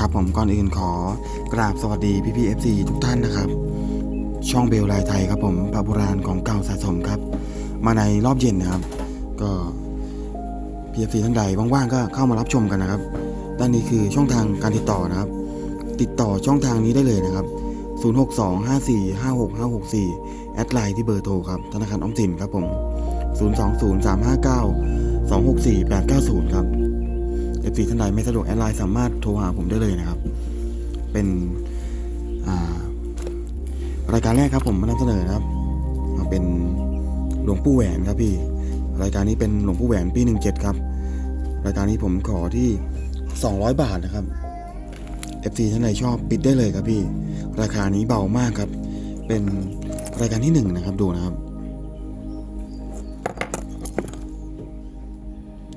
ครับผมก่อนอื่นขอกราบสวัสดีพี่พีเอฟซีทุกท่านนะครับ ช่องเบลลายไทยครับผมพระโบราณของเก่าสะสมครับ มาในรอบเย็นนะครับ ก็พีเอฟซีท่านใดว่างๆก็เข้ามารับชมกันนะครับ ด้านนี้คือช่องทางการติดต่อนะครับ ติดต่อช่องทางนี้ได้เลยนะครับ 0625456564 แอดไลน์ที่เบอร์โทรครับธนาคารออมสินครับผม 020359264890ครับ เอฟซีท่านใดไม่สะดวกแอดไลน์สามารถโทรหาผมได้เลยนะครับ เป็นารายการแรกครับผมมานำเสนอนะครับเป็นหลวงปู่แหวนครับพี่ รายการนี้เป็นหลวงปู่แหวนปี17ครับ รายการนี้ผมขอที่ 200 บาทนะครับ FC ท่านใดชอบปิดได้เลยครับพี่ ราคานี้เบามากครับ เป็นรายการที่หนึ่งนะครับดูนะครับ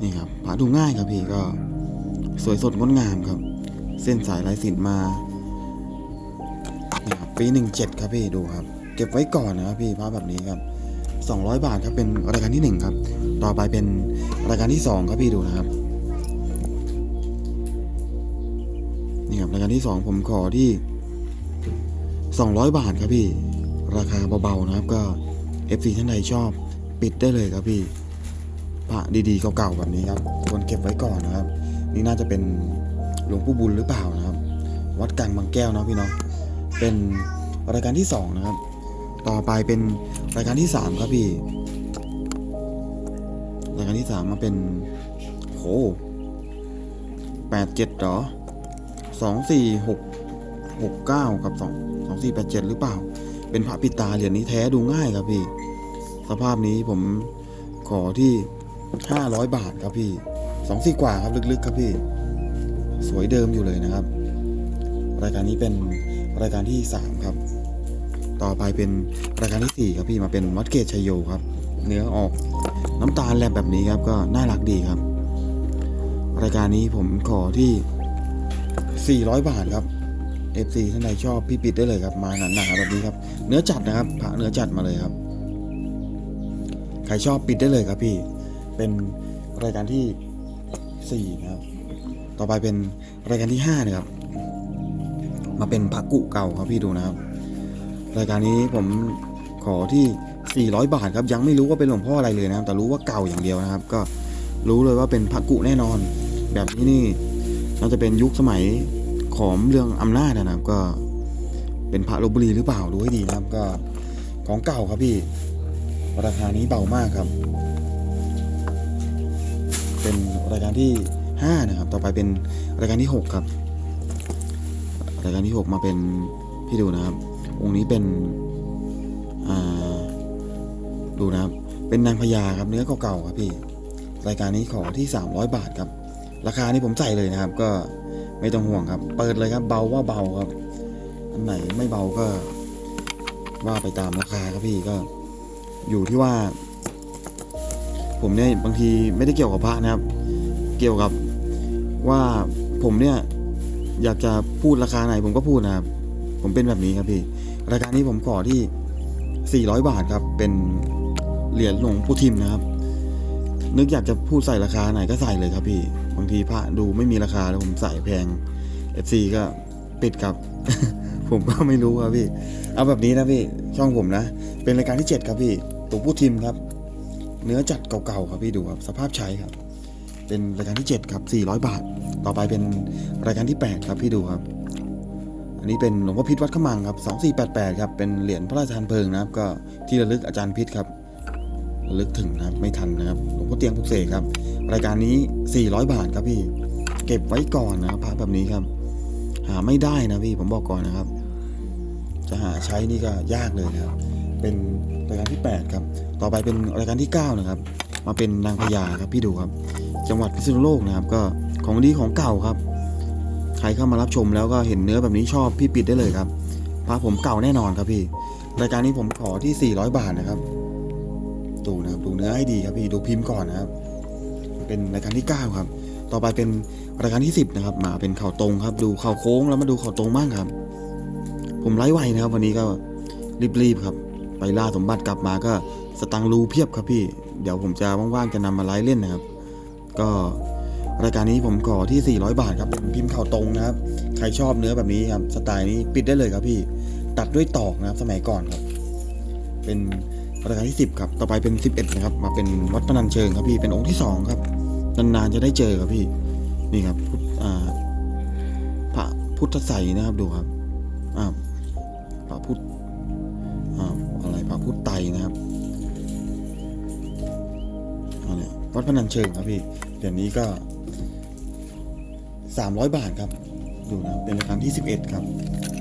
นี่ครับผาดูง่ายครับพี่ก็ สวยสดงดงามครับ เส้นสายลายสินมานี่ครับปีหนึ่งเจ็ดครับพี่ดูครับ เก็บไว้ก่อนนะครับพี่พระแบบนี้ครับสองร้อยบาทครับเป็นรายการที่หนึ่งครับ ต่อไปเป็นรายการที่สองครับพี่ดูนะครับนี่ครับรายการที่สองผมขอที่สองร้อยบาทครับพี่ ราคาเบาๆนะครับก็ FC ท่านใดชอบปิดได้เลยครับพี่พระดีๆเก่าๆแบบนี้ครับควรเก็บไว้ก่อนนะครับ นี่น่าจะเป็นหลวงปู่บุญหรือเปล่านะครับ วัดกลางบางแก้วเนาะพี่เนาะเป็นรายการที่สองนะครับ ต่อไปเป็นรายการที่สามครับพี่รายการที่สามมาเป็นโหแปดเจ็ดหรอสองสี่หกหกเก้ากับสองสองสี่แปดเจ็ดหรือเปล่า เป็นพระปิตาเหรียญนี้แท้ดูง่ายครับพี่ สภาพนี้ผมขอที่ห้าร้อยบาทครับพี่ สองสี่กว่าครับลึกๆครับพี่ สวยเดิมอยู่เลยนะครับ รายการนี้เป็นรายการที่สามครับ ต่อไปเป็นรายการที่สี่ครับพี่มาเป็นวัดเกตชัยโยครับ เนื้อออกน้ำตาลแลบแบบนี้ครับก็น่ารักดีครับ รายการนี้ผมขอที่ 400 บาทครับ FC ท่านใดชอบพี่ปิดได้เลยครับ มาหนาๆแบบนี้ครับ เนื้อจัดนะครับพระเนื้อจัดมาเลยครับ ใครชอบปิดได้เลยครับพี่ เป็นรายการที่ 4นะครับ ต่อไปเป็นรายการที่ 5 นะครับ มาเป็นพักกุเก่าครับพี่ดูนะครับ รายการนี้ผมขอที่ 400 บาทครับ ยังไม่รู้ว่าเป็นหลวงพ่ออะไรเลยนะครับ แต่รู้ว่าเก่าอย่างเดียวนะครับ ก็รู้เลยว่าเป็นพักกุแน่นอน แบบนี้นี่น่าจะเป็นยุคสมัยขอมเรื่องอำนาจนะครับ ก็เป็นพระลบบุรีหรือเปล่าดูให้ดีนะครับ ก็ของเก่าครับพี่ ราคานี้เบามากครับ รายการที่ 5 นะครับ ต่อไปเป็นรายการที่ 6 ครับ รายการที่ 6 มาเป็นพี่ดูนะครับ องค์นี้เป็นดูนะครับ เป็นนางพญาครับเนื้อเก่าๆครับพี่ รายการนี้ขอที่ 300 บาทครับ ราคานี้ผมใส่เลยนะครับ ก็ไม่ต้องห่วงครับ เปิดเลยครับ เบาว่าเบาครับ อันไหนไม่เบาก็ว่าไปตามราคาครับพี่ก็อยู่ที่ว่า ผมเนี่ยบางทีไม่ได้เกี่ยวกับพระนะครับ เกี่ยวกับว่าผมเนี่ยอยากจะพูดราคาไหนผมก็พูดนะครับ ผมเป็นแบบนี้ครับพี่ รายการนี้ผมขอที่ 400 บาทครับ เป็นเหรียญหลวงปู่ทิมนะครับ นึกอยากจะพูดใส่ราคาไหนก็ใส่เลยครับพี่ บางทีพระดูไม่มีราคาแล้วผมใส่แพง FC ก็ปิดครับ ผมก็ไม่รู้ครับพี่ เอาแบบนี้นะพี่ ช่องผมนะ เป็นรายการที่ 7 ครับพี่หลวงปู่ทิมครับ เนื้อจัดเก่าๆครับพี่ดูครับ สภาพใช้ครับ เป็นรายการที่ 7 ครับ 400 บาท ต่อไปเป็นรายการที่ 8 ครับพี่ดูครับ อันนี้เป็นหลวงพ่อพิษวัดขมังครับ 2488 ครับ เป็นเหรียญพระราชทานเพลิงนะครับ ก็ที่ระลึกอาจารย์พิษครับระลึกถึงนะครับ ไม่ทันนะครับหลวงพ่อเตียงปุกเสกครับ รายการนี้ 400 บาทครับพี่ เก็บไว้ก่อนนะพระแบบนี้ครับ หาไม่ได้นะพี่ ผมบอกก่อนนะครับ จะหาใช้นี่ก็ยากเลยนะครับ เป็นรายการที่ 8 ครับ ต่อไปเป็นรายการที่ 9 นะครับ มาเป็นนางพญาครับพี่ดูครับ จังหวัดพิษณุโลกนะครับ ก็ของดีของเก่าครับ ใครเข้ามารับชมแล้วก็เห็นเนื้อแบบนี้ชอบพี่ปิดได้เลยครับพระผมเก่าแน่นอนครับพี่ รายการนี้ผมขอที่ 400 บาทนะครับ ดูนะครับดูเนื้อให้ดีครับพี่ดูพิมพ์ก่อนนะครับ เป็นรายการที่ 9 ครับ ต่อไปเป็นรายการที่ 10 นะครับ มาเป็นเข่าตรงครับ ดูเข่าโค้งแล้วมาดูเข่าตรงบ้างครับ ผมไล่ไวนะครับ วันนี้ก็รีบๆครับ ไปล่าสมบัติกลับมาก็ สตังค์รูเพียบครับพี่ เดี๋ยวผมจะว่างๆจะนำมาไลฟ์เล่นนะครับ ก็รายการนี้ผมขอที่ 400 บาทครับเป็นพิมพ์ข่าวตรงนะครับ ใครชอบเนื้อแบบนี้ครับสไตล์นี้ปิดได้เลยครับพี่ ตัดด้วยตอกนะครับสมัยก่อนครับ เป็นรายการที่ 10 ครับ ต่อไปเป็น 11 นะครับ มาเป็นวัดพนัญเชิงครับพี่ เป็นองค์ที่ 2 ครับ นานๆจะได้เจอครับพี่ นี่ครับพระพุทธใสนะครับดูครับพระพุทธออะไรพระพุทธไตนะครับ วัดพนัญเชิงครับพี่เหรียญนี้ก็ 300 บาทครับ ดูนะครับเป็นรายการที่ 11 ครับ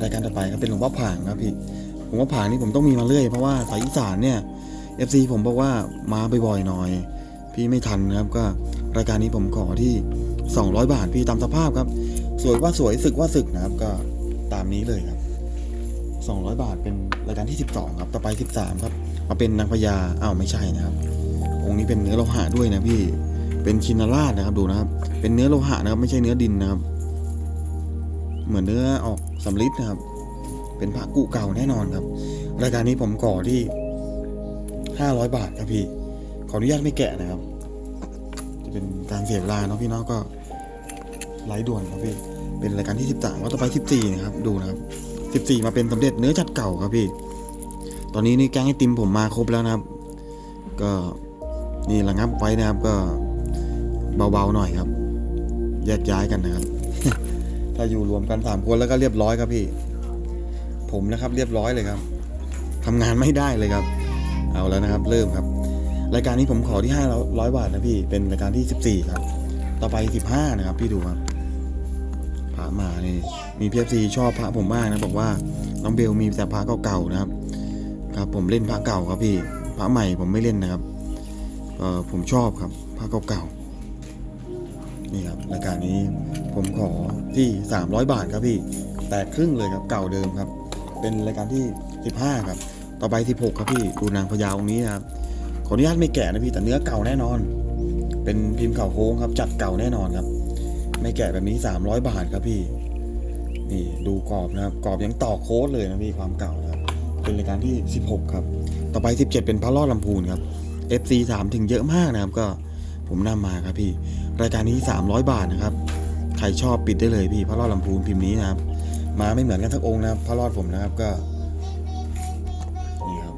รายการต่อไปครับเป็นหลวงพ่อผางครับพี่หลวงพ่อผางนี่ผมต้องมีมาเรื่อยเพราะว่าสายอีสานเนี่ย FC ผมบอกว่ามาบ่อยๆหน่อย พี่ไม่ทันนะครับก็รายการนี้ผมขอที่ 200 บาทพี่ตามสภาพครับ สวยว่าสวยสึกว่าสึกนะครับ ก็ตามนี้เลยครับ 200 บาทเป็นรายการที่ 12 ครับ ต่อไป 13 ครับมาเป็นนางพญาอ้าวไม่ใช่นะครับ องค์นี้เป็นเนื้อโลหะด้วยนะพี่ เป็นชินราชนะครับดูนะครับ เป็นเนื้อโลหะนะครับ ไม่ใช่เนื้อดินนะครับ เหมือนเนื้อออกสำลิดนะครับ เป็นพระกุเก่าแน่นอนครับ รายการนี้ผมก่อที่500บาทครับพี่ ขออนุญาตไม่แกะนะครับ จะเป็นการเสียเวลาเนาะพี่เนาะก็ไลฟ์ด่วนครับพี่ เป็นรายการที่13ก็ต่อไป14นะครับ ดูนะครับ14มาเป็นสมเด็จเนื้อจัดเก่าครับพี่ ตอนนี้นี่แกงไอติมผมมาครบแล้วนะครับ ก็ นี่ระงับไว้นะครับก็เบาๆหน่อยครับ แยกย้ายกันนะครับ ถ้าอยู่รวมกันสามคนแล้วก็เรียบร้อยครับพี่ ผมนะครับเรียบร้อยเลยครับทำงานไม่ได้เลยครับ เอาแล้วนะครับ เริ่มครับ รายการนี้ผมขอที่ห้าร้อยบาทนะพี่ เป็นรายการที่สิบสี่ครับ ต่อไปสิบห้านะครับ พี่ดูครับพระมานี่มีพีเอฟซีชอบพระผมมากนะบอกว่าน้องเบลมีแต่พระเก่าๆนะครับ ครับ ผมเล่นพระเก่าครับพี่พระใหม่ผมไม่เล่นนะครับ ผมชอบครับพระเก่าๆนี่ครับรายการนี้ผมขอที่สามร้อยบาทครับพี่แตกครึ่งเลยครับเก่าเดิมครับ เป็นรายการที่สิบห้าครับ ต่อไปสิบหกครับพี่ดูนางพญาองค์นี้นะครับขออนุญาตไม่แกะนะพี่แต่เนื้อเก่าแน่นอน เป็นพิมพ์เข่าโค้งครับ จัดเก่าแน่นอนครับ ไม่แกะแบบนี้ 300 บาทครับพี่นี่ดูกรอบนะครับกรอบยังต่อโค้ดเลยนะพี่ความเก่าครับ เป็นรายการที่ 16 ครับ ต่อไป 17 เป็นพระรอดลำพูนครับ FC ถามถึงเยอะมากนะครับก็ผมนำมาครับพี่ รายการนี้ 300 บาทนะครับ ใครชอบปิดได้เลยพี่พระรอดลำพูนพิมพ์นี้นะครับ มาไม่เหมือนกันทั้งองค์นะครับพระรอดผมนะครับก็นี่ครับ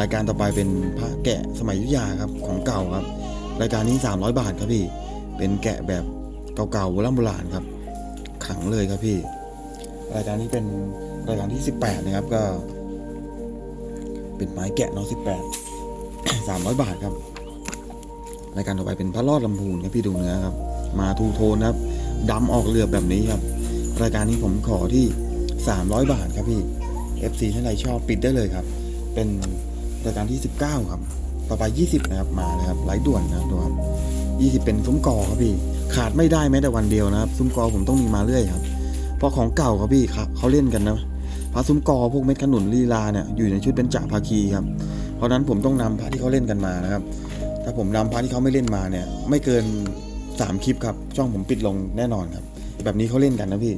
รายการต่อไปเป็นพระแกะสมัยยุธยาครับของเก่าครับ รายการนี้ 300 บาทครับพี่ เป็นแกะแบบเก่าๆโบราณโบราณครับ ขังเลยครับพี่ รายการนี้เป็นรายการที่ 18 นะครับก็ เป็นไม้แกะเนาะ18 300 บาทครับ รายการต่อไปเป็นพระรอดลำพูนครับพี่ดูเนื้อครับ มาทูโทนครับดำออกเรือแบบนี้ครับ รายการนี้ผมขอที่ 300 บาทครับพี่ FC ท่านใดชอบปิดได้เลยครับ เป็นรายการที่ 19 ครับ ต่อไป 20 นะครับมาเลยครับไหลด่วนนะครับดูครับ 20 เป็นซุ้มกอครับพี่ ขาดไม่ได้แม้แต่วันเดียวนะครับ ซุ้มกอผมต้องมีมาเรื่อยครับ เพราะของเก่าครับพี่ครับเขาเล่นกันนะพระซุ้มกอพวกเม็ดขนุนลีลาเนี่ยอยู่ในชุดเป็นจ่าภาคีครับ เพราะนั้นผมต้องนำพระที่เขาเล่นกันมานะครับ ถ้าผมนำพระที่เขาไม่เล่นมาเนี่ย ไม่เกิน 3 คลิปครับ ช่องผมปิดลงแน่นอนครับ แบบนี้เขาเล่นกันนะพี่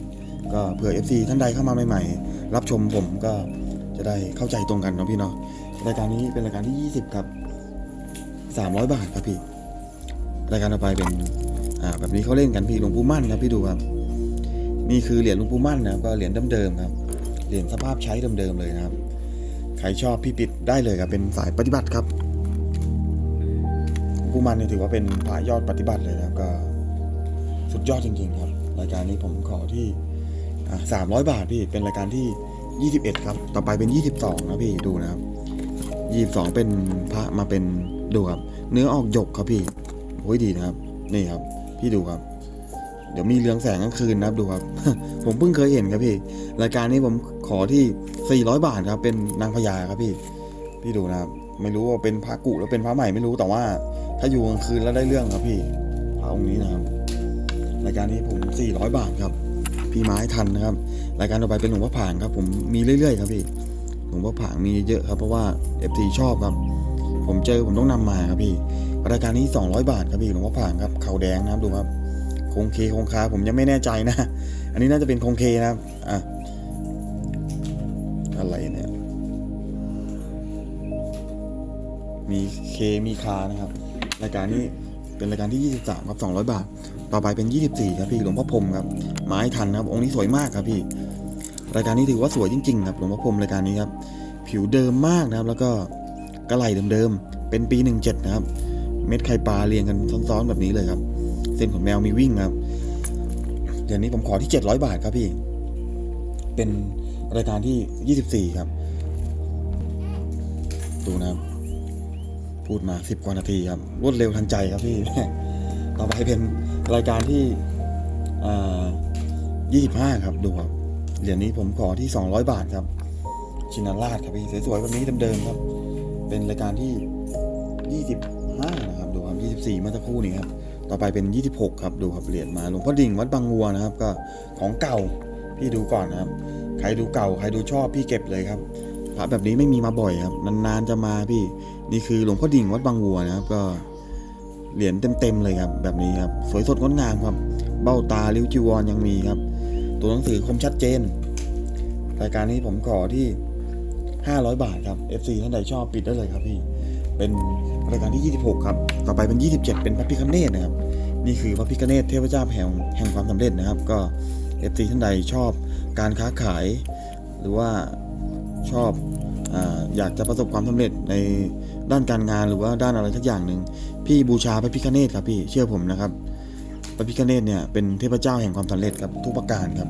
ก็เผื่อ FC ท่านใดเข้ามาใหม่ๆ รับชมผมก็จะได้เข้าใจตรงกันเนาะพี่เนาะ รายการนี้เป็นรายการที่ 20 ครับ 300 บาทครับพี่ รายการต่อไปเป็น อ่า แบบนี้เขาเล่นกันพี่หลวงปู่มั่นครับพี่ดูครับ นี่คือเหรียญหลวงปู่มั่นนะครับก็เหรียญเดิมๆครับ เหรียญสภาพใช้เดิมๆเลยนะครับ ใครชอบพี่ปิดได้เลยครับเป็นสายปฏิบัติครับหลวงปู่มั่นนี่ถือว่าเป็นพระยอดปฏิบัติเลยนะครับก็สุดยอดจริง ๆ ครับ รายการนี้ผมขอที่อ่า300บาทพี่เป็นรายการที่ 21 ครับ ต่อไปเป็น 22 นะพี่ดูนะครับ22เป็นพระมาเป็นดูครับ เนื้อออกหยกครับพี่โอ้ยดีนะครับ นี่ครับ พี่ดูครับ เดี๋ยวมีเรืองแสงกลางคืนนะครับดูครับ ผมเพิ่งเคยเห็นครับพี่ รายการนี้ผมขอที่ 400 บาทครับ เป็นนางพญาครับพี่ พี่ดูนะครับ ไม่รู้ว่าเป็นพระกุหรือเป็นพระใหม่ไม่รู้แต่ว่า ถ้าอยู่กลางคืนแล้วได้เรื่องครับพี่พระองค์นี้นะครับ รายการนี้ผม 400 บาทครับ พี่ไม้ทันนะครับ รายการต่อไปเป็นหลวงพ่อผางครับ ผมมีเรื่อย ๆ ครับพี่หลวงพ่อผางมีเยอะครับ เพราะว่า FT ชอบครับ ผมเจอผมต้องนำมาครับพี่รายการนี้ 200 บาทครับพี่หลวงพ่อผางครับเขาแดงนะครับดูครับ คงเคคงคาผมยังไม่แน่ใจนะ อันนี้น่าจะเป็นคงเคนะครับอะอะไรเนี่ย มีเคมีคานะครับ รายการนี้เป็นรายการที่ 23ครับ200 บาท ต่อไปเป็น 24 ครับพี่หลวงพ่อพรมครับ ไม้ทันครับ องค์นี้สวยมากครับพี่ รายการนี้ถือว่าสวยจริงๆครับหลวงพ่อพรมรายการนี้ครับ ผิวเดิมมากนะครับ แล้วก็กระไหลเดิมๆ เป็นปี 17 นะครับ เม็ดไข่ปลาเรียงกันซ้อนๆแบบนี้เลยครับ เส้นขนแมวมีวิ่งครับ เดี๋ยวนี้ผมขอที่ 700 บาทครับพี่ เป็นรายการที่ 24 ครับ ดูนะครับ พูดมา 10 กว่านาทีครับ รวดเร็วทันใจครับพี่ ต่อไปเป็นรายการที่อ่า25 ครับ ดูครับเหรียญนี้ผมขอที่ 200 บาทครับ ชินาราชครับพี่สวยๆแบบนี้เดิมๆครับ เป็นรายการที่25 24เมื่อสักครู่นี้ครับ ต่อไปเป็น 26 ครับ ดูครับเหรียญมาหลวงพ่อดิ่งวัดบางวัวนะครับ ก็ของเก่าพี่ดูก่อนนะครับ ใครดูเก่าใครดูชอบพี่เก็บเลยครับพระแบบนี้ไม่มีมาบ่อยครับ นานๆจะมาพี่ นี่คือหลวงพ่อดิ่งวัดบางวัวนะครับ ก็เหรียญเต็มๆเลยครับแบบนี้ครับสวยสดงดงามครับ เบ้าตาริ้วจีวรยังมีครับ ตัวหนังสือคมชัดเจนรายการนี้ผมขอที่ 500 บาทครับ FC ท่านใดชอบปิดได้เลยครับพี่ เป็นรายการที่ 26 ครับ ต่อไปเป็น 27 เป็นพระพิคเนตนะครับ นี่คือพระพิคเนตเทพเจ้าแห่งแห่งความสำเร็จนะครับ ก็ FC ท่านใดชอบการค้าขาย หรือว่าชอบออยากจะประสบความสำเร็จในด้านการงานหรือว่าด้านอะไรสักอย่างหนึ่งพี่บูชาพระพิคเนตครับพี่เชื่อผมนะครับพระพิคเนตเนี่ยเป็นเทพเจ้าแห่งความสำเร็จครับทุกประการครับ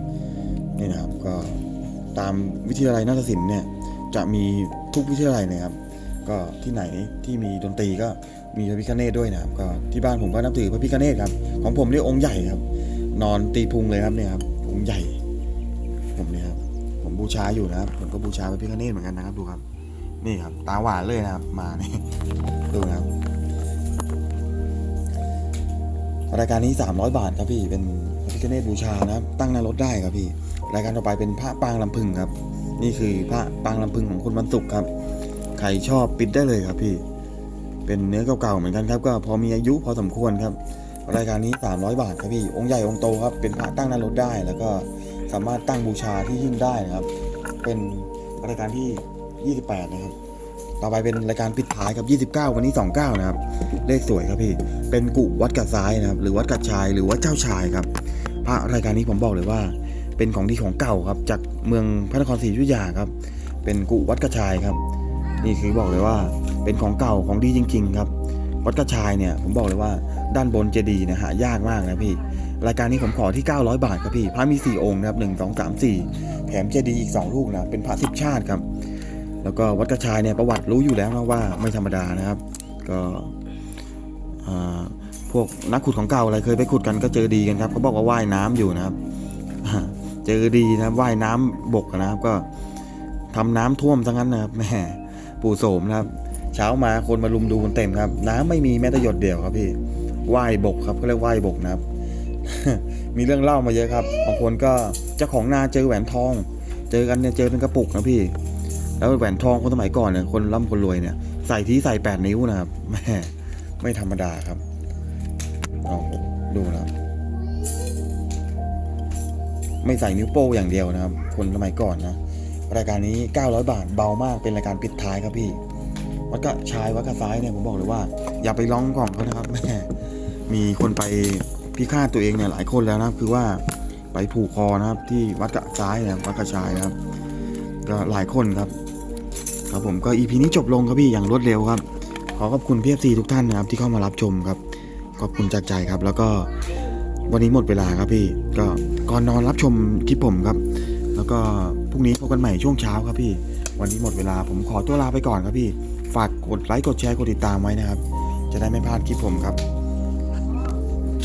นี่นะครับก็ตามวิทยาลัยนาฏศิลป์เนี่ยจะมีทุกวิทยาลัยเลยครับ ก็ที่ไหนที่มีดนตรีก็มีพระพิคเนตด้วยนะครับก็ที่บ้านผมก็นับถือพระพิคเนตครับของผมเรียกองค์ใหญ่ครับ นอนตีพุงเลยครับเนี่ยครับองค์ใหญ่ ผมเนี่ยครับผมบูชาอยู่นะครับ ผมก็บูชาพระพิคเนตเหมือนกันนะครับดูครับ นี่ครับ ตาหวานเลยนะครับ มาเนี่ยดูนะครับรายการนี้ 300 บาทครับพี่เป็นพระพิคเนตบูชานะครับ ตั้งหน้ารถได้ครับพี่ รายการต่อไปเป็นพระปางลำพึงครับ นี่คือพระปางลำพึงของคุณบรรสุขครับ ใครชอบปิดได้เลยครับพี่ เป็นเนื้อเก่าๆเหมือนกันครับ ก็พอมีอายุพอสมควรครับ รายการนี้ 300 บาทครับพี่ องค์ใหญ่องค์โตครับ เป็นพระตั้งหน้ารถได้ แล้วก็สามารถตั้งบูชาที่หิ้งได้นะครับ เป็นรายการที่ 28 นะครับ ต่อไปเป็นรายการปิดท้ายครับ 29 วันนี้ 29 นะครับ เลขสวยครับพี่ เป็นกุวัดกัดซ้ายนะครับ หรือวัดกัดชาย หรือวัดเจ้าชายครับ พระรายการนี้ผมบอกเลยว่า เป็นของดีของเก่าครับ จากเมืองพระนครศรีอยุธยาครับ เป็นกุวัดกระชายครับ นี่คือบอกเลยว่าเป็นของเก่าของดีจริง ๆ ครับ วัดกระชายเนี่ยผมบอกเลยว่าด้านบนเจดีย์นะหายากมากนะพี่ รายการนี้ผมขอที่ 900 บาทครับพี่พระมี 4 องค์นะครับ 1 2 3 4 แถมเจดีย์อีก 2 ลูกนะเป็นพระสิบชาติครับ แล้วก็วัดกระชายเนี่ยประวัติรู้อยู่แล้วนะว่าไม่ธรรมดานะครับ ก็อ่าพวกนักขุดของเก่าอะไรเคยไปขุดกันก็เจอดีกันครับเขาบอกว่าว่ายน้ำอยู่นะครับเจอดีนะว่ายน้ำบกนะครับก็ทำน้ำท่วมซะงั้นนะครับแหม ปู่โสมครับ เช้ามาคนมาลุมดูกันเต็มครับ น้ำไม่มีแม้แต่หยดเดียวครับพี่ว่ายบกครับก็เรียกว่ายบกนะครับ มีเรื่องเล่ามาเยอะครับบางคนก็เจ้าของนาเจอแหวนทอง เจอกันเนี่ยเจอเป็นกระปุกนะพี่ แล้วแหวนทองคนสมัยก่อนเนี่ยคนร่ำคนรวยเนี่ยใส่ที่ใส่แปดนิ้วนะครับแม่ไม่ธรรมดาครับลองดูนะครับไม่ใส่นิ้วโป้งอย่างเดียวนะครับ คนสมัยก่อนนะ รายการนี้ 900 บาทเบามากเป็นรายการปิดท้ายครับพี่ วัดกะชายวัดกะซ้ายเนี่ยผมบอกเลยว่า อย่าไปร้องกล่องเขานะครับแม่มีคนไปพิฆาตตัวเองเนี่ยหลายคนแล้วนะคือว่าไปผูกคอนะครับ ที่วัดกะซ้ายนะวัดกะชายนะครับก็หลายคนครับ ครับผมก็ EP นี้จบลงครับพี่อย่างรวดเร็วครับ ขอขอบคุณพี่เอฟซีทุกท่านนะครับ ที่เข้ามารับชมครับขอบคุณจากใจครับ แล้วก็วันนี้หมดเวลาครับพี่ ก็ก่อนนอนรับชมคลิปผมครับ แล้วก็ รุ่งนี้พบกันใหม่ช่วงเช้าครับพี่ วันนี้หมดเวลาผมขอตัวลาไปก่อนครับพี่ ฝากกดไลค์กดแชร์กดติดตามไว้นะครับ จะได้ไม่พลาดคลิปผมครับ